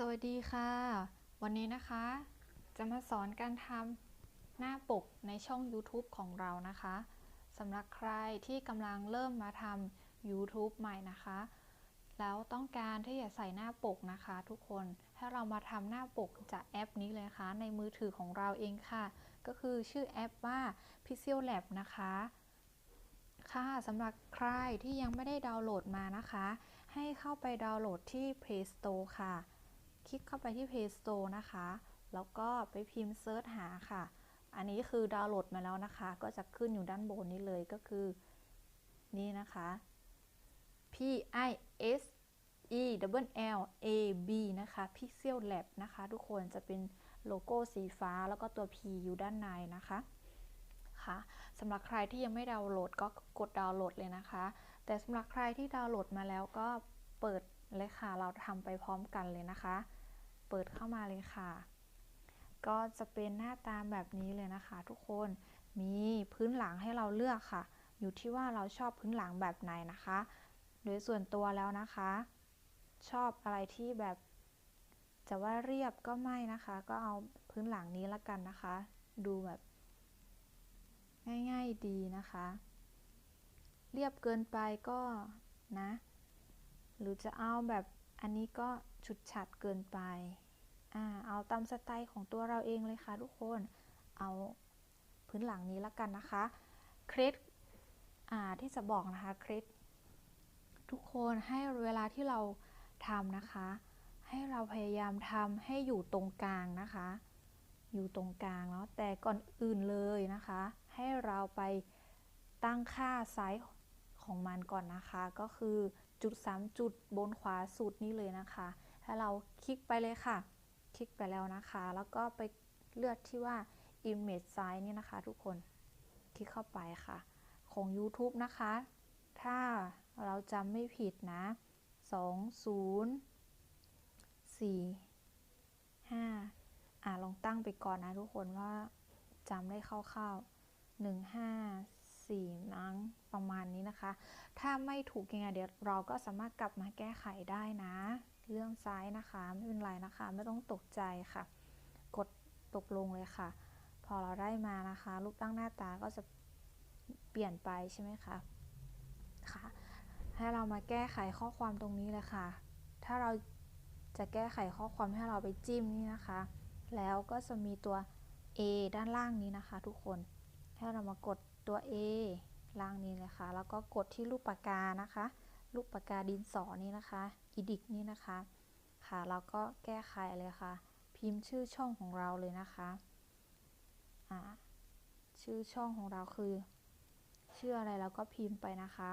สวัสดีค่ะ วันนี้นะคะ จะมาสอนการทำหน้าปกในช่อง YouTube ของเรานะคะสำหรับใครที่กำลังเริ่มมาทำ YouTube ใหม่นะคะ แล้วต้องการที่จะใส่หน้าปกนะคะ ทุกคนให้เรามาทำหน้าปกจากแอปนี้เลยนะคะ ในมือถือของเราเองค่ะ ก็คือชื่อแอปว่า Pixel Lab นะคะ ค่ะสำหรับใครที่ยังไม่ได้ดาวน์โหลดมานะคะ ให้เข้าไปดาวน์โหลดที่ Play Store ค่ะ คลิกเข้าไปที่ Play Store นะคะ แล้วก็ไปพิมพ์เซิร์ชหาค่ะ อันนี้คือดาวน์โหลดมาแล้วนะคะ ก็จะขึ้นอยู่ด้านบนนี้เลยก็คือ นี่นะคะ P I S E W L A B นะคะ Pixel Lab นะคะ ทุกคนจะเป็นโลโก้สีฟ้าแล้วก็ตัว P อยู่ด้านในนะคะค่ะสำหรับใครที่ยังไม่ดาวน์โหลดก็กดดาวน์โหลดเลยนะคะ แต่สำหรับใครที่ดาวน์โหลดมาแล้วก็เปิดเลยค่ะ เราทำไปพร้อมกันเลยนะคะ เปิดเข้ามาเลยค่ะ ก็จะเป็นหน้าตาแบบนี้เลยนะคะ ทุกคนมีพื้นหลังให้เราเลือกค่ะ อยู่ที่ว่าเราชอบพื้นหลังแบบไหนนะคะ โดยส่วนตัวแล้วนะคะ ชอบอะไรที่แบบ จะว่าเรียบก็ไม่นะคะ ก็เอาพื้นหลังนี้ละกันนะคะ ดูแบบ ง่ายๆดีนะคะ เรียบเกินไปก็นะ หรือจะเอาแบบ อันนี้ก็ฉุดฉัดเกินไปอ่าเอาตามสไตล์ของตัวเราเองเลยค่ะทุกคน เอาพื้นหลังนี้ละกันนะคะ เครดอ่าที่จะบอกนะคะ เครดทุกคนให้เวลาที่เราทำนะคะ ให้เราพยายามทำให้อยู่ตรงกลางนะคะ อยู่ตรงกลางเนาะ แต่ก่อนอื่นเลยนะคะ ให้เราไปตั้งค่าไซส์ ของมันก่อนนะคะ ก็คือจุด 3 จุดบนขวาสุดนี่เลยนะคะ ถ้าเราคลิกไปเลยค่ะ คลิกไปแล้วนะคะ แล้วก็ไปเลือกที่ว่า image size นี่นะคะ ทุกคน คลิกเข้าไปค่ะ ของ YouTube นะคะ ถ้าเราจำไม่ผิดนะ 2 0 4 5อ่าลองตั้งไปก่อนนะทุกคนว่าจำได้คร่าวๆ1 5 4นังประมาณนี้นะคะ ถ้าไม่ถูกยังไงเดี๋ยวเราก็สามารถกลับมาแก้ไขได้นะ เรื่องซ้ายนะคะไม่เป็นไรนะคะ ไม่ต้องตกใจค่ะ กดตกลงเลยค่ะ พอเราได้มานะคะ รูปตั้งหน้าตาก็จะเปลี่ยนไปใช่ไหมคะค่ะ ให้เรามาแก้ไขข้อความตรงนี้เลยค่ะ ถ้าเราจะแก้ไขข้อความให้เราไปจิ้มนี่นะคะ แล้วก็จะมีตัว A ด้านล่างนี้นะคะ ทุกคน ให้เรามากด ตัว A ล่างนี้เลยค่ะแล้วก็กดที่รูปปากกานะคะ รูปปากกาดินสอนี้นะคะอีดิกนี่นะคะ ค่ะแล้วก็แก้ไขเลยค่ะ พิมพ์ชื่อช่องของเราเลยนะคะอ่าชื่อช่องของเราคือ ชื่ออะไรเราก็พิมพ์ไปนะคะ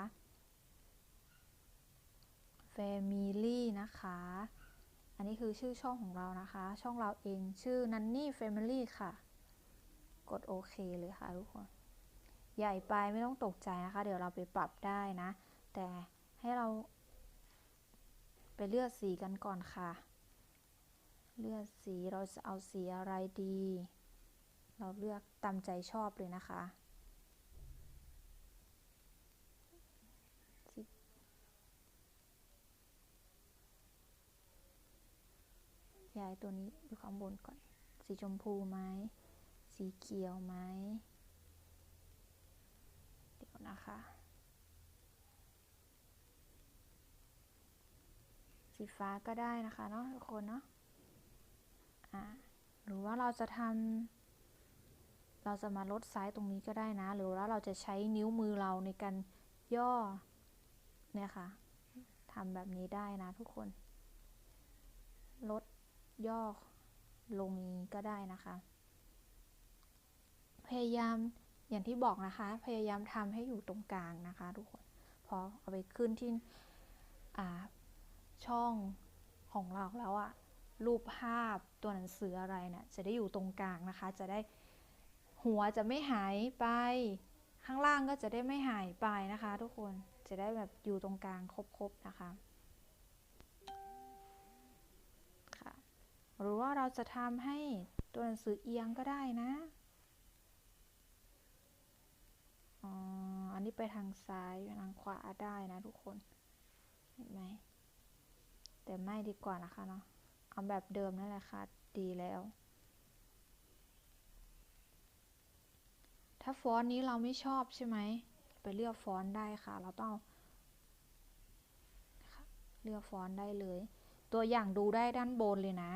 Family นะคะ อันนี้คือชื่อช่องของเรานะคะ ช่องเราเองชื่อ Nanny Family ค่ะ กดโอเคเลยค่ะทุกคน ใหญ่ไปไม่ต้องตกใจนะคะ เดี๋ยวเราไปปรับได้นะ แต่ให้เรา ไปเลือกสีกันก่อนค่ะ เลือกสีเราจะเอาสีอะไรดี เราเลือกตามใจชอบเลยนะคะย้ายตัวนี้อยู่ข้างบนก่อน สีชมพูไหม สีเขียวไหม นะคะสีฟ้าก็ได้นะคะเนาะทุกคนเนาะอ่าหรือว่าเราจะทำเราจะมาลดไซส์ตรงนี้ก็ได้นะ หรือว่าเราจะใช้นิ้วมือเราในการย่อเนี่ยค่ะทำแบบนี้ได้นะทุกคน ลดย่อลงนี้ก็ได้นะคะ พยายาม อย่างที่บอกนะคะ พยายามทำให้อยู่ตรงกลางนะคะทุกคนพอเอาไปขึ้นที่ช่องของเราแล้วอะรูปภาพตัวหนังสืออะไรเนะี่ยจะได้อยู่ตรงกลางนะคะ จะได้หัวจะไม่หายไป ข้างล่างก็จะได้ไม่หายไปนะคะ ทุกคนจะได้แบบอยู่ตรงกลางครบๆนะคะหรือว่าเราจะทำให้ตัวหนังสือเอียงก็ได้นะ อ๋อ อันนี้ไปทางซ้ายทางขวาได้นะทุกคน เห็นไหม แต่ไม่ดีกว่านะคะเนาะ เอาแบบเดิมนั่นแหละค่ะ ดีแล้ว ถ้าฟอนต์นี้เราไม่ชอบใช่ไหม ไปเลือกฟอนต์ได้ค่ะ เราต้องเลือกฟอนต์ได้เลย ตัวอย่างดูได้ด้านบนเลยนะ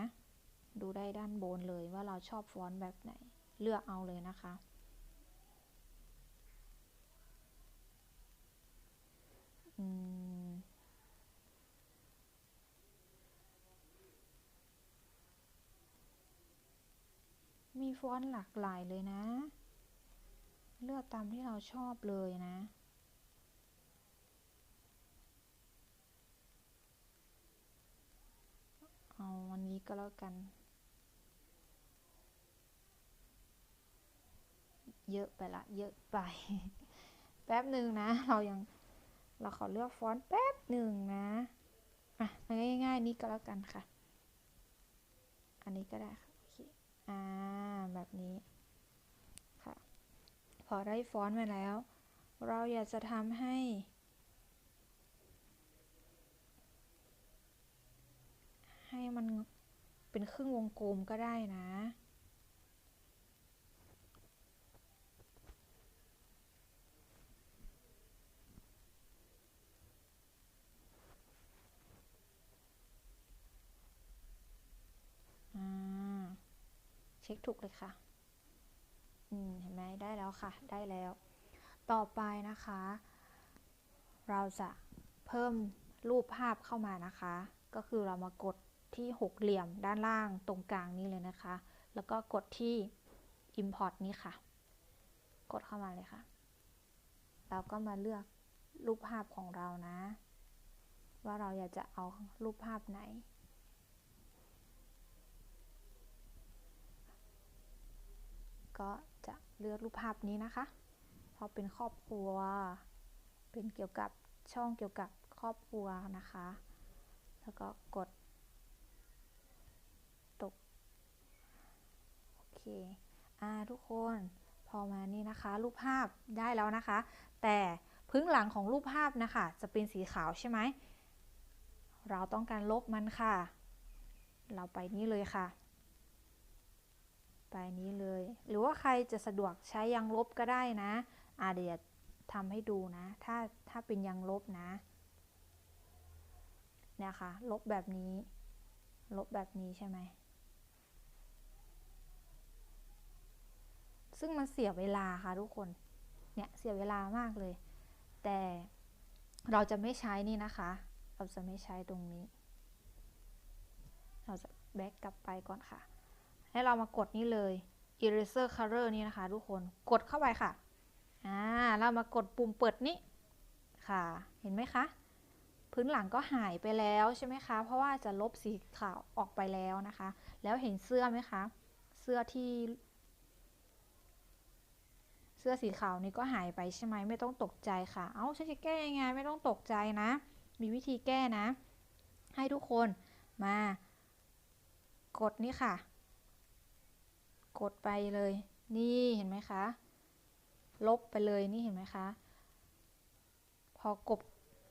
ดูได้ด้านบนเลยว่าเราชอบฟอนต์แบบไหน เลือกเอาเลยนะคะ มีฟอนต์หลากหลายเลยนะ เลือกตามที่เราชอบเลยนะ เอาวันนี้ก็แล้วกัน เยอะไปละ เยอะไป แป๊บหนึ่งนะ เรายัง เราขอเลือกฟอนต์แป๊บหนึ่งนะอะง่ายๆนี้ก็แล้วกันค่ะ อันนี้ก็ได้ค่ะโอเคอ่าแบบนี้ค่ะ พอได้ฟอนต์มาแล้ว เราอยากจะทำให้ให้มันเป็นครึ่งวงกลมก็ได้นะ ช็คถูกเลยค่ะอืมเห็นไหมได้แล้วค่ะ ได้แล้ว ต่อไปนะคะ เราจะเพิ่มรูปภาพเข้ามานะคะ ก็คือเรามากดที่หกเหลี่ยมด้านล่างตรงกลางนี้เลยนะคะ แล้วก็กดที่ import นี้ค่ะ กดเข้ามาเลยค่ะ เราก็มาเลือกรูปภาพของเรานะ ว่าเราอยากจะเอารูปภาพไหน ก็จะเลือกรูปภาพนี้นะคะ เพราะเป็นครอบครัว เป็นเกี่ยวกับช่องเกี่ยวกับครอบครัวนะคะ แล้วก็กดตก โอเค อ่าทุกคนพอมานี่นะคะ รูปภาพได้แล้วนะคะ แต่พื้นหลังของรูปภาพนะคะ จะเป็นสีขาวใช่ไหม เราต้องการลบมันค่ะ เราไปนี่เลยค่ะ ไปนี้เลย หรือว่าใครจะสะดวกใช้ยางลบก็ได้นะอาเดี๋ยวทำให้ดูนะ ถ้าถ้าเป็นยางลบนะเนี่ยค่ะลบแบบนี้ ลบแบบนี้ใช่ไหม ซึ่งมันเสียเวลาค่ะทุกคน เนี่ยเสียเวลามากเลย แต่เราจะไม่ใช้นี่นะคะ เราจะไม่ใช้ตรงนี้ เราจะแบ็กกลับไปก่อนค่ะ ให้เรามากดนี่เลย eraser color นี่นะคะ ทุกคนกดเข้าไปค่ะอ่าเรามากดปุ่มเปิดนี้ค่ะ เห็นไหมคะ พื้นหลังก็หายไปแล้วใช่ไหมคะ เพราะว่าจะลบสีขาวออกไปแล้วนะคะ แล้วเห็นเสื้อไหมคะ เสื้อที่ เสื้อสีขาวนี่ก็หายไปใช่ไหมไม่ต้องตกใจค่ะ เอ้าฉันจะแก้ยังไงไม่ต้องตกใจนะ มีวิธีแก้นะ ให้ทุกคนมากดนี่ค่ะ กดไปเลย นี่เห็นไหมคะ ลบไปเลยนี่เห็นไหมคะ พอกด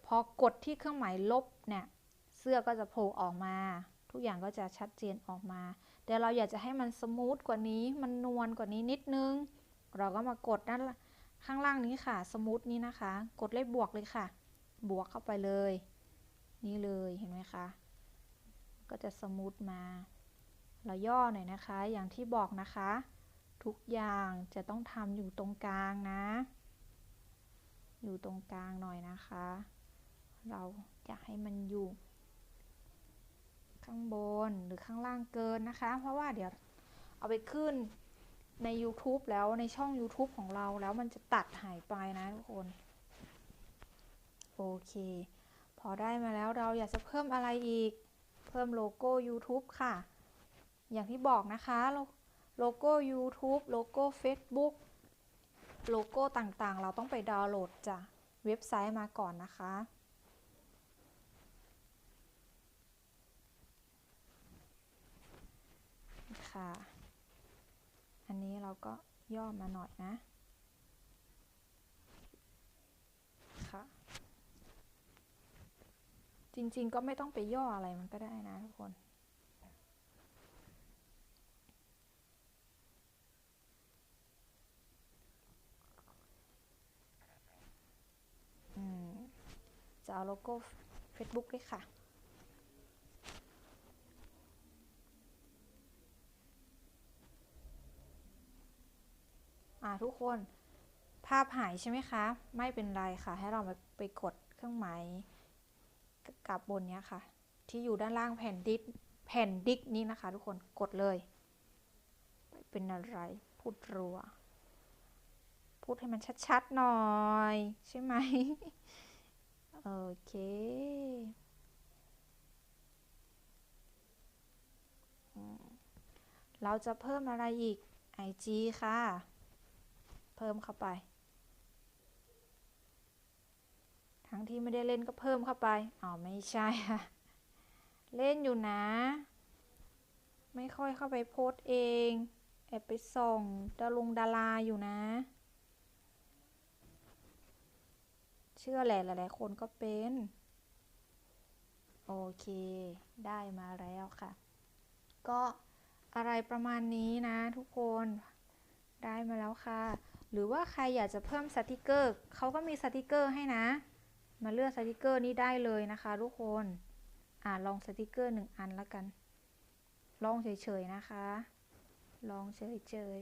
พอกดที่เครื่องหมายลบเนี่ย เสื้อก็จะโผล่ออกมา ทุกอย่างก็จะชัดเจนออกมา แต่เราอยากจะให้มันสมูทกว่านี้ มันนวลกว่านี้นิดนึง เราก็มากดด้านข้างล่างนี้ค่ะ สมูทนี้นะคะ กดเลขบวกเลยค่ะ บวกเข้าไปเลย นี่เลย เห็นไหมคะ ก็จะสมูทมา เราย่อหน่อยนะคะ อย่างที่บอกนะคะ ทุกอย่างจะต้องทำอยู่ตรงกลางนะ อยู่ตรงกลางหน่อยนะคะ เราอยากให้มันอยู่ ข้างบนหรือข้างล่างเกินนะคะ เพราะว่าเดี๋ยวเอาไปขึ้นใน YouTube แล้วในช่อง YouTube ของเราแล้วมันจะตัดหายไปนะทุกคน โอเค พอได้มาแล้วเราอยากจะเพิ่มอะไรอีก เพิ่มโลโก้ YouTube ค่ะ อย่างที่บอกนะคะโลโก้ YouTube โลโก้ Facebook โลโก้ต่างๆ เราต้องไปดาวน์โหลดจากเว็บไซต์มาก่อนนะคะ ค่ะ อันนี้เราก็ย่อมาหน่อยนะ ค่ะ จริงๆก็ไม่ต้องไปย่ออะไรมันก็ได้นะทุกคน จะ เอาโลโก้ Facebook ด้วยค่ะ อ่าทุกคนภาพหายใช่ไหมคะ ไม่เป็นไรค่ะ ให้เราไปกดเครื่องหมายกับบนนี้ค่ะ ที่อยู่ด้านล่างแผ่นดิสแผ่นดิกนี้นะคะ ทุกคนกดเลยเป็นอะไรพูดรัว พูดให้มันชัดๆหน่อย ใช่ไหม โอเค เราจะเพิ่มอะไรอีก IG ค่ะ เพิ่มเข้าไป ทั้งที่ไม่ได้เล่นก็เพิ่มเข้าไป อ๋อ ไม่ใช่ค่ะ เล่นอยู่นะ ไม่ค่อยเข้าไปโพสเอง แอบไปส่องดาลงดาราอยู่นะ เชื่อแหละหลายๆคนก็เป็น โอเค ได้มาแล้วค่ะ ก็อะไรประมาณนี้นะทุกคนได้มาแล้วค่ะ หรือว่าใครอยากจะเพิ่มสติกเกอร์เขาก็มีสติกเกอร์ให้นะ มาเลือกสติกเกอร์นี้ได้เลยนะคะทุกคนอ่าลองสติกเกอร์หนึ่งอันละกัน ลองเฉยๆนะคะ ลองเฉย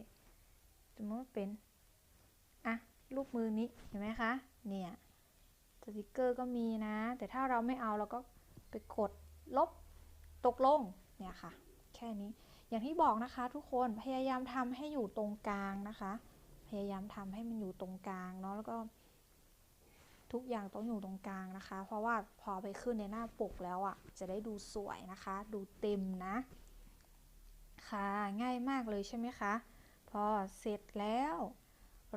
ๆสมมติเป็น อะ รูปมือนี้ เห็นไหมคะ เนี่ย สติกเกอร์ก็มีนะ แต่ถ้าเราไม่เอาเราก็ไปกดลบตกลงเนี่ยค่ะ แค่นี้อย่างที่บอกนะคะ ทุกคนพยายามทำให้อยู่ตรงกลางนะคะ พยายามทำให้มันอยู่ตรงกลางเนาะแล้วก็ทุกอย่างต้องอยู่ตรงกลางนะคะ เพราะว่าพอไปขึ้นในหน้าปกแล้วอะ่ะ จะได้ดูสวยนะคะ ดูเต็มนะ ค่ะ ง่ายมากเลยใช่ไหมคะ พอเสร็จแล้ว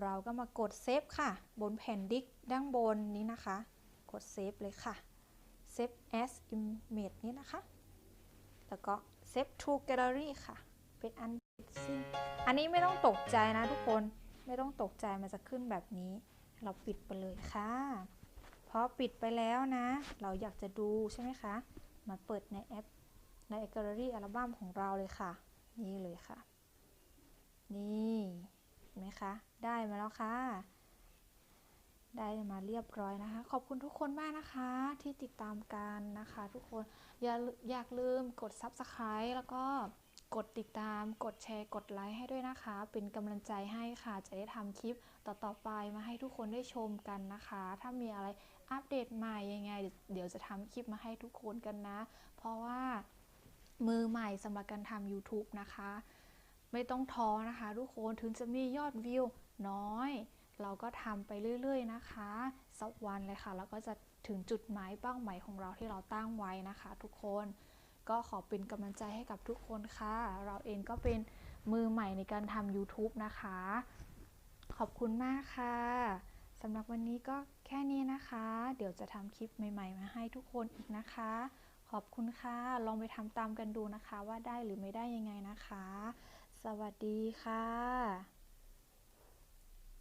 เราก็มากดเซฟค่ะ บนแผ่นดิสก์ด้านบนนี้นะคะ กดเซฟเลยค่ะ Save as image นี้นะคะ แล้วก็ Save to gallery ค่ะ เป็นอันสิ้นอันนี้ไม่ต้องตกใจนะทุกคนไม่ต้องตกใจมันจะขึ้นแบบนี้ เราปิดไปเลยค่ะพอปิดไปแล้วนะ เราอยากจะดูใช่ไหมคะ มาเปิดในแอปใน gallery อัลบั้มของเราเลยค่ะ นี่เลยค่ะ นี่ ไหมคะ ได้มาแล้วค่ะ ได้มาเรียบร้อยนะคะ ขอบคุณทุกคนมากนะคะที่ติดตามกันนะคะทุกคน อย่าอยากลืมกด subscribe แล้วก็กดติดตาม กดแชร์ กดไลค์ให้ด้วยนะคะ เป็นกำลังใจให้ค่ะ จะได้ทำคลิปต่อๆไปมาให้ทุกคนได้ชมกันนะคะ ถ้ามีอะไรอัปเดตใหม่ยังไง เดี๋ยวจะทำคลิปมาให้ทุกคนกันนะ เพราะว่ามือใหม่สำหรับการทำ YouTube นะคะ ไม่ต้องท้อนะคะ ทุกคนถึงจะมียอดวิวน้อย เราก็ทำไปเรื่อยๆนะคะสักวันเลยค่ะแล้วก็จะถึงจุดหมายเป้าหมายของเราที่เราตั้งไว้นะคะ ทุกคนก็ขอเป็นกำลังใจให้กับทุกคนค่ะ เราเองก็เป็นมือใหม่ในการทำ YouTube นะคะ ขอบคุณมากค่ะสำหรับวันนี้ก็แค่นี้นะคะ เดี๋ยวจะทำคลิปใหม่ ๆ มาให้ทุกคนอีกนะคะ ขอบคุณค่ะ ลองไปทำตามกันดูนะคะว่าได้หรือไม่ได้ยังไงนะคะ สวัสดีค่ะ